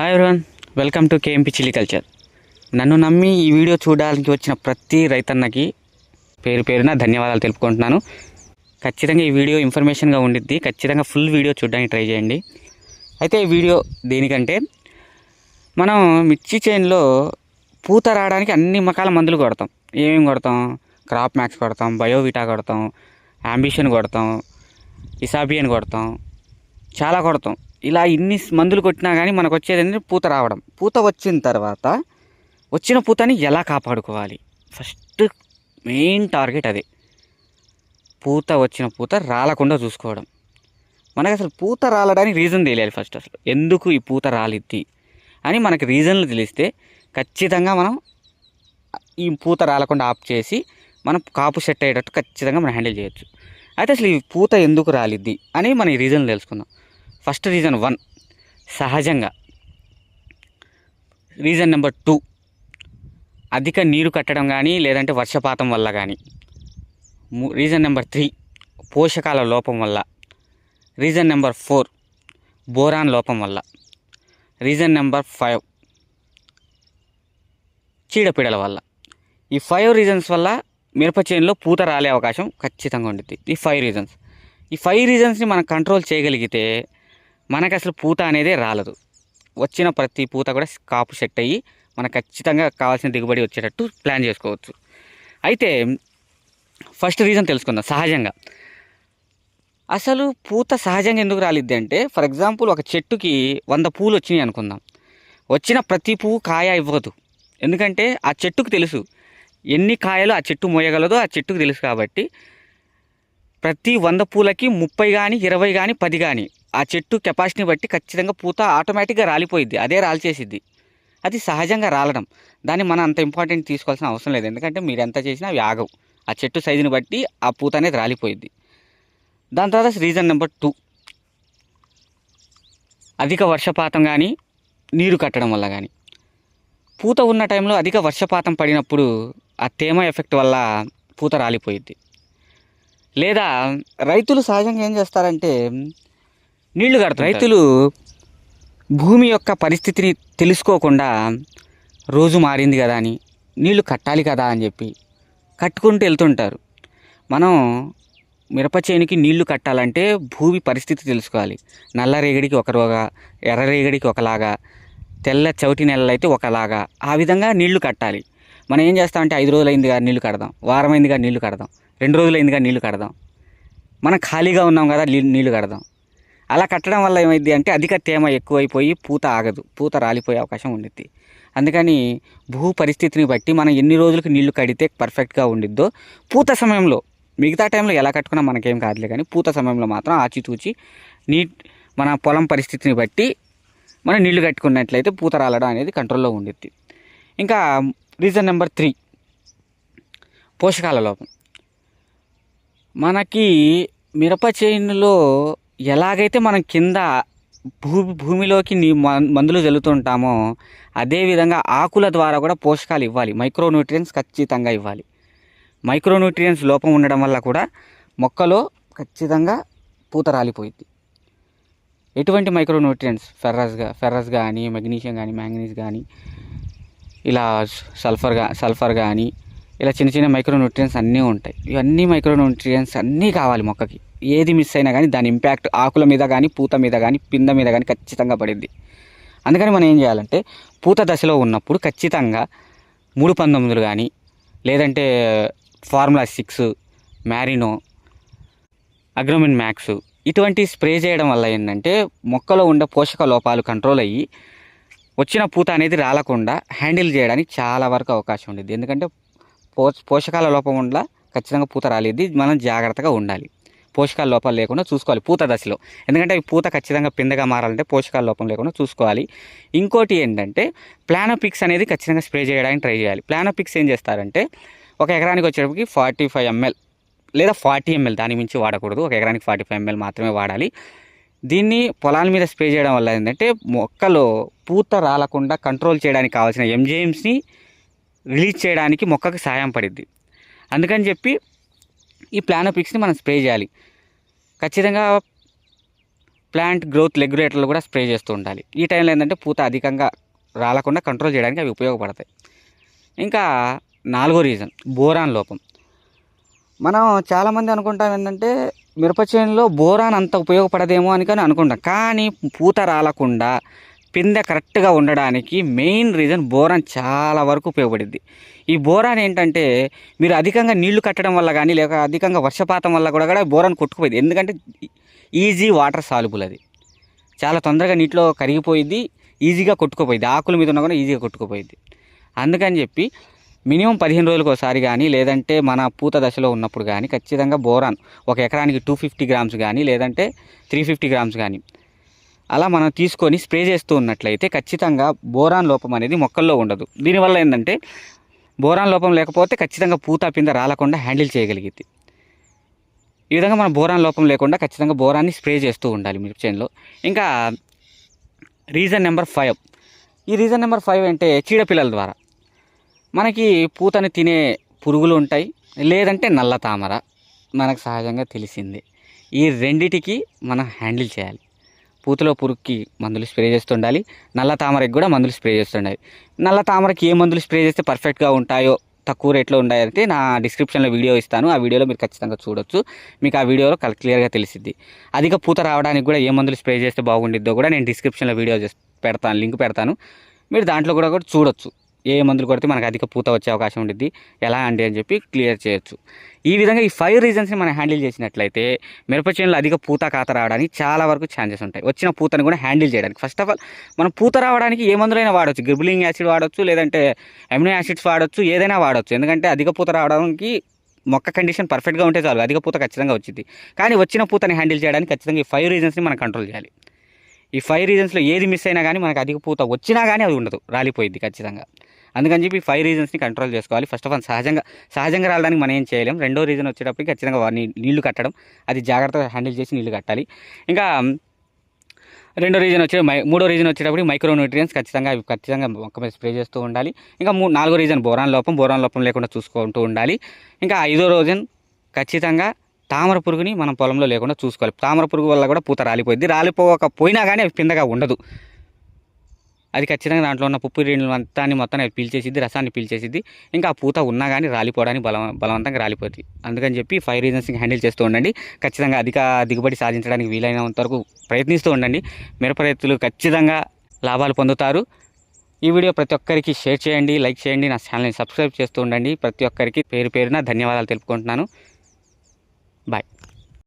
Hi everyone welcome to KMP chilli culture నన్ను నమ్మి ఈ వీడియో చూడడానికి వచ్చిన ప్రతి రైతన్నకి పేరు పేరున ధన్యవాదాలు తెలుపుకుంటున్నాను. ఖచ్చితంగా ఈ వీడియో ఇన్ఫర్మేషన్గా ఉండిద్ది. ఖచ్చితంగా ఫుల్ వీడియో చూడడానికి ట్రై చేయండి. అయితే ఈ వీడియో దేనికంటే మనం మిర్చి చేనులో పూత రావడానికి అన్ని రకాల మందులు కొడతాం. ఏమేమి కొడతాం? క్రాప్ మ్యాక్స్ కొడతాం బయోవిటా కొడతాం అంబిషన్ కొడతాం ఇసాబియన్ కొడతాం చాలా కొడతాం. ఇలా ఇన్ని మందులు కొట్టినా కానీ మనకు వచ్చేది ఏంటంటే పూత రావడం. పూత వచ్చిన తర్వాత వచ్చిన పూతని ఎలా కాపాడుకోవాలి? ఫస్ట్ మెయిన్ టార్గెట్ అదే. పూత వచ్చిన పూత రాలకుండా చూసుకోవడం. మనకు అసలు పూత రాలడానికి రీజన్ తెలియాలి ఫస్ట్ అసలు. ఎందుకు ఈ పూత రాలిద్ది అని మనకి రీజన్లు తెలిస్తే ఖచ్చితంగా మనం ఈ పూత రాలకుండా ఆఫ్ చేసి మనం కాపు సెట్ అయ్యేటట్టు ఖచ్చితంగా మనం హ్యాండిల్ చేయొచ్చు. అయితే అసలు ఈ పూత ఎందుకు రాలిద్ది అని మన ఈ రీజన్ తెలుసుకుందాం. ఫస్ట్ రీజన్ వన్ సహజంగా. రీజన్ నెంబర్ టూ అధిక నీరు కట్టడం కానీ లేదంటే వర్షపాతం వల్ల కానీ రీజన్ నెంబర్ త్రీ పోషకాల లోపం వల్ల. రీజన్ నెంబర్ ఫోర్ బోరాన్ లోపం వల్ల. రీజన్ నెంబర్ ఫైవ్ చీడపీడల వల్ల. ఈ ఫైవ్ రీజన్స్ వల్ల మిరప చేనులో పూత రాలే అవకాశం ఖచ్చితంగా ఉంటుంది ఈ ఫైవ్ రీజన్స్. ఈ ఫైవ్ రీజన్స్ని మనం కంట్రోల్ చేయగలిగితే మనకు అసలు పూత అనేది రాలదు. వచ్చిన ప్రతి పూత కూడా కాపు సెట్ అయ్యి మనకు ఖచ్చితంగా కావాల్సిన దిగుబడి వచ్చేటట్టు ప్లాన్ చేసుకోవచ్చు. అయితే ఫస్ట్ రీజన్ తెలుసుకుందాం సహజంగా. అసలు పూత సహజంగా ఎందుకు రాలిద్ది అంటే ఫర్ ఎగ్జాంపుల్ ఒక చెట్టుకి వంద పూలు వచ్చినాయి అనుకుందాం. వచ్చిన ప్రతి పువ్వు కాయ ఇవ్వదు. ఎందుకంటే ఆ చెట్టుకు తెలుసు. ఎన్ని కాయలు ఆ చెట్టు మోయగలదో ఆ చెట్టుకు తెలుసు కాబట్టి ప్రతి వంద పూలకి ముప్పై కానీ ఇరవై కానీ పది కానీ ఆ చెట్టు కెపాసిటీని బట్టి ఖచ్చితంగా పూత ఆటోమేటిక్గా రాలిపోయిద్ది. అదే రాల్చేసిద్ది. అది సహజంగా రాలడం. దాన్ని మనం అంత ఇంపార్టెంట్ తీసుకోవాల్సిన అవసరం లేదు. ఎందుకంటే మీరు ఎంత చేసినా అవి ఆగవు. ఆ చెట్టు సైజుని బట్టి ఆ పూత అనేది రాలిపోయిద్ది. దాని తర్వాత రీజన్ నెంబర్ టూ. అధిక వర్షపాతం కానీ నీరు కట్టడం వల్ల కానీ పూత ఉన్న టైంలో అధిక వర్షపాతం పడినప్పుడు ఆ తేమ ఎఫెక్ట్ వల్ల పూత రాలిపోయిద్ది. లేదా రైతులు సహజంగా ఏం చేస్తారంటే నీళ్ళు కడతారు రైతులు భూమి యొక్క పరిస్థితిని తెలుసుకోకుండా రోజు మారింది కదా అని నీళ్ళు కట్టాలి కదా అని చెప్పి కట్టుకుంటూ వెళ్తుంటారు. మనం మిరప చేనుకి నీళ్ళు కట్టాలంటే భూమి పరిస్థితి తెలుసుకోవాలి. నల్ల రేగడికి ఒకరోగా ఎర్ర రేగడికి ఒకలాగా తెల్ల చవిటి నెలలు అయితే ఒకలాగా ఆ విధంగా నీళ్ళు కట్టాలి. మనం ఏం చేస్తామంటే ఐదు రోజులైందిగా నీళ్ళు కడదాం వారం అయిందిగా నీళ్ళు కడదాం రెండు రోజులైందిగా నీళ్ళు కడదాం. మనం ఖాళీగా ఉన్నాం కదా నీ- నీళ్ళు కడదాం. అలా కట్టడం వల్ల ఏమైంది అంటే అధిక తేమ ఎక్కువైపోయి పూత ఆగదు. పూత రాలిపోయే అవకాశం ఉండిద్ది. అందుకని భూ పరిస్థితిని బట్టి మనం ఎన్ని రోజులకు నీళ్ళు కడితే పర్ఫెక్ట్గా ఉండిద్దో పూత సమయంలో మిగతా టైంలో ఎలా కట్టుకున్నా మనకేం కాదులే కానీ పూత సమయంలో మాత్రం ఆచితూచి నీ మన పొలం పరిస్థితిని బట్టి మనం నీళ్ళు కట్టుకున్నట్లయితే పూత రాలడం అనేది కంట్రోల్లో ఉండిద్ది. ఇంకా రీజన్ నెంబర్ త్రీ పోషకాల లోపం. మనకి మిరప చేనులో ఎలాగైతే మనం కింద భూ భూమిలోకి నీ మందులు చల్లుతుంటామో అదేవిధంగా ఆకుల ద్వారా కూడా పోషకాలు ఇవ్వాలి. మైక్రోన్యూట్రియన్స్ ఖచ్చితంగా ఇవ్వాలి. మైక్రోన్యూట్రియన్స్ లోపం ఉండడం వల్ల కూడా మొక్కలో ఖచ్చితంగా పూత రాలిపోయింది ఎటువంటి మైక్రోన్యూట్రియన్స్? ఫెర్రస్గా ఫెర్రస్ కానీ మెగ్నీషియం కానీ మ్యాంగనీస్ కానీ ఇలా సల్ఫర్గా సల్ఫర్ కానీ ఇలా చిన్న చిన్న మైక్రోన్యూట్రియన్స్ అన్నీ ఉంటాయి. ఇవన్నీ మైక్రో న్యూట్రియన్స్ అన్నీ కావాలి మొక్కకి. ఏది మిస్ అయినా కానీ దాని ఇంపాక్ట్ ఆకుల మీద కానీ పూత మీద కానీ పింద మీద కానీ ఖచ్చితంగా పడింది. అందుకని మనం ఏం చేయాలంటే పూత దశలో ఉన్నప్పుడు ఖచ్చితంగా మూడు పంతొమ్మిదిలు కానీ లేదంటే ఫార్ములా సిక్స్ మ్యారినో అగ్రోమిన్ మ్యాక్స్ ఇటువంటి స్ప్రే చేయడం వల్ల ఏంటంటే మొక్కలో ఉండే పోషక లోపాలు కంట్రోల్ అయ్యి వచ్చిన పూత అనేది రాలకుండా హ్యాండిల్ చేయడానికి చాలా వరకు అవకాశం ఉండేది. ఎందుకంటే పోషకాల లోపం ఉండలా ఖచ్చితంగా పూత రాలేదు. మనం జాగ్రత్తగా ఉండాలి. పోషకాల లోపాలు లేకుండా చూసుకోవాలి పూత దశలో. ఎందుకంటే అవి పూత ఖచ్చితంగా పిందగా మారాలంటే పోషకాల లోపం లేకుండా చూసుకోవాలి. ఇంకోటి ఏంటంటే ప్లానోపిక్స్ అనేది ఖచ్చితంగా స్ప్రే చేయడానికి ట్రై చేయాలి. ప్లానోపిక్స్ ఏం చేస్తారంటే ఒక ఎకరానికి వచ్చేటప్పటికి ఫార్టీ ఫైవ్ ఎంఎల్ లేదా ఫార్టీ ఎంఎల్ దాని మించి వాడకూడదు. ఒక ఎకరానికి ఫార్టీ ఫైవ్ ఎంఎల్ మాత్రమే వాడాలి. దీన్ని పొలాల మీద స్ప్రే చేయడం వల్ల ఏంటంటే మొక్కలో పూత రాలకుండా కంట్రోల్ చేయడానికి కావాల్సిన ఎంజైమ్స్ని రిలీజ్ చేయడానికి మొక్కకు సాయం పడిద్ది. అందుకని చెప్పి ఈ ప్లానోపిక్స్ని మనం స్ప్రే చేయాలి. ఖచ్చితంగా ప్లాంట్ గ్రోత్ రెగ్యులేటర్లు కూడా స్ప్రే చేస్తూ ఉండాలి. ఈ టైంలో ఏంటంటే పూత అధికంగా రాలకుండా కంట్రోల్ చేయడానికి అవి ఉపయోగపడతాయి. ఇంకా నాలుగో రీజన్ బోరాన్ లోపం. మనం చాలామంది అనుకుంటాం ఏంటంటే మిరప చేనులో బోరాన్ అంత ఉపయోగపడదేమో అని కానీ అనుకుంటాం. కానీ పూత రాలకుండా పిందె కరెక్ట్గా ఉండడానికి మెయిన్ రీజన్ బోరాన్ చాలా వరకు ఉపయోగపడింది ఈ బోరాన్ ఏంటంటే మీరు అధికంగా నీళ్ళు కట్టడం వల్ల కానీ లేక అధికంగా వర్షపాతం వల్ల కూడా కూడా బోరాన్ కొట్టుకుపోయింది ఎందుకంటే ఈజీ వాటర్ సాల్యుబుల్ అది. చాలా తొందరగా నీటిలో కరిగిపోయింది ఈజీగా కొట్టుకుపోయింది ఆకుల మీద ఉన్నా కూడా ఈజీగా కొట్టుకుపోయింది అందుకని చెప్పి మినిమం పదిహేను రోజులకు ఒకసారి కానీ లేదంటే మన పూత దశలో ఉన్నప్పుడు కానీ ఖచ్చితంగా బోరాన్ ఒక ఎకరానికి టూ ఫిఫ్టీ గ్రామ్స్ కానీ లేదంటే త్రీ ఫిఫ్టీ గ్రామ్స్ కానీ అలా మనం తీసుకొని స్ప్రే చేస్తూ ఉన్నట్లయితే ఖచ్చితంగా బోరాన్ లోపం అనేది మొక్కల్లో ఉండదు. దీనివల్ల ఏంటంటే బోరాన్ లోపం లేకపోతే ఖచ్చితంగా పూత పింద రాలకుండా హ్యాండిల్ చేయగలిగింది ఈ విధంగా మనం బోరాన్ లోపం లేకుండా ఖచ్చితంగా బోరాన్ని స్ప్రే చేస్తూ ఉండాలి మిరప చేనులో. ఇంకా రీజన్ నెంబర్ ఫైవ్. ఈ రీజన్ నెంబర్ ఫైవ్ అంటే చీడపిల్లల ద్వారా. మనకి పూతని తినే పురుగులు ఉంటాయి లేదంటే నల్ల తామర. మనకు సహజంగా తెలిసింది. ఈ రెండిటికి మనం హ్యాండిల్ చేయాలి. పూతలో పురుగుకి మందులు స్ప్రే చేస్తుండాలి. నల్ల తామరకి కూడా మందులు స్ప్రే చేస్తుండాలి. నల్ల తామరకి ఏ మందులు స్ప్రే చేస్తే పర్ఫెక్ట్గా ఉంటాయో తక్కువ రేట్లో ఉన్నాయంటే నా డిస్క్రిప్షన్లో వీడియో ఇస్తాను. ఆ వీడియోలో మీరు ఖచ్చితంగా చూడొచ్చు. మీకు ఆ వీడియోలో కల్- క్లియర్గా తెలిసిద్ది. అధిక పూత రావడానికి కూడా ఏ మందులు స్ప్రే చేస్తే బాగుండిద్దో కూడా నేను డిస్క్రిప్షన్లో వీడియో పెడతాను లింక్ పెడతాను. మీరు దాంట్లో కూడా కూడా చూడొచ్చు. ఏ మందులు కొడితే మనకు అధిక పూత వచ్చే అవకాశం ఉంటుంది ఎలా అండి అని చెప్పి క్లియర్ చేయొచ్చు. ఈ విధంగా ఈ ఫైవ్ రీజన్స్ని మనం హ్యాండిల్ చేసినట్లయితే మిరప చేనులో అధిక పూత కాత రావడానికి చాలా వరకు ఛాన్సెస్ ఉంటాయి. వచ్చిన పూతను కూడా హ్యాండిల్ చేయడానికి. ఫస్ట్ ఆఫ్ ఆల్ మనం పూత రావడానికి ఏ మందులైనా వాడవచ్చు గిర్బులింగ్ యాసిడ్ వాడవచ్చు లేదంటే అమినో యాసిడ్స్ వాడవచ్చు ఏదైనా వాడవచ్చు ఎందుకంటే అధిక పూత రావడానికి మొక్క కండిషన్ పర్ఫెక్ట్గా ఉంటే చాలు. అధిక పూత ఖచ్చితంగా వచ్చింది కానీ వచ్చిన పూతని హ్యాండిల్ చేయడానికి ఖచ్చితంగా ఈ ఫైవ్ రీజన్స్ని మనం కంట్రోల్ చేయాలి. ఈ ఫైవ్ రీజన్స్లో ఏది మిస్ అయినా కానీ మనకు అధిక పూత వచ్చినా కానీ అది ఉండదు. రాలిపోయింది ఖచ్చితంగా. అందుకని చెప్పి ఫైవ్ రీజన్స్ని కంట్రోల్ చేసుకోవాలి. ఫస్ట్ ఆఫ్ ఆల్ సహజంగా సహజంగా రావడానికి మనం ఏం చేయలేం. రెండో రీజన్ వచ్చేటప్పటికి ఖచ్చితంగా నీళ్ళు కట్టడం. అది జాగ్రత్తగా హ్యాండిల్ చేసి నీళ్ళు కట్టాలి. ఇంకా రెండో రీజన్ వచ్చే మూడో రీజన్ వచ్చేటప్పుడు మైక్రో న్యూట్రియన్స్ ఖచ్చితంగా అవి ఖచ్చితంగా మొక్క మీద స్ప్రే చేస్తూ ఉండాలి. ఇంకా మూ నాలుగో రీజన్ బోరాన్ లోపం. బోరాన్ లోపం లేకుండా చూసుకుంటూ ఉండాలి. ఇంకా ఐదో రీజన్ ఖచ్చితంగా తామర పురుగుని మనం పొలంలో లేకుండా చూసుకోవాలి. తామర పురుగు వల్ల కూడా పూత రాలిపోయింది రాలిపోకపోయినా కానీ అవి పిందగా ఉండదు. అది ఖచ్చితంగా దాంట్లో ఉన్న పుప్పు రేణులు మొత్తాన్ని మొత్తాన్ని అది పీల్చేసిద్ది రసాన్ని పీల్చేసిద్ది. ఇంకా ఆ పూత ఉన్నా కానీ రాలిపోవడానికి బలం బలవంతంగా రాలిపోతుంది అందుకని చెప్పి ఫైవ్ రీజన్స్ని హ్యాండిల్ చేస్తూ ఉండండి. ఖచ్చితంగా అధిక దిగుబడి సాధించడానికి వీలైనంత వరకు ప్రయత్నిస్తూ ఉండండి. మిరప రైతులు ఖచ్చితంగా లాభాలు పొందుతారు. ఈ వీడియో ప్రతి ఒక్కరికి షేర్ చేయండి లైక్ చేయండి నా ఛానల్ని సబ్స్క్రైబ్ చేస్తూ ఉండండి. ప్రతి ఒక్కరికి పేరు పేరున ధన్యవాదాలు తెలుపుకుంటున్నాను. బాయ్.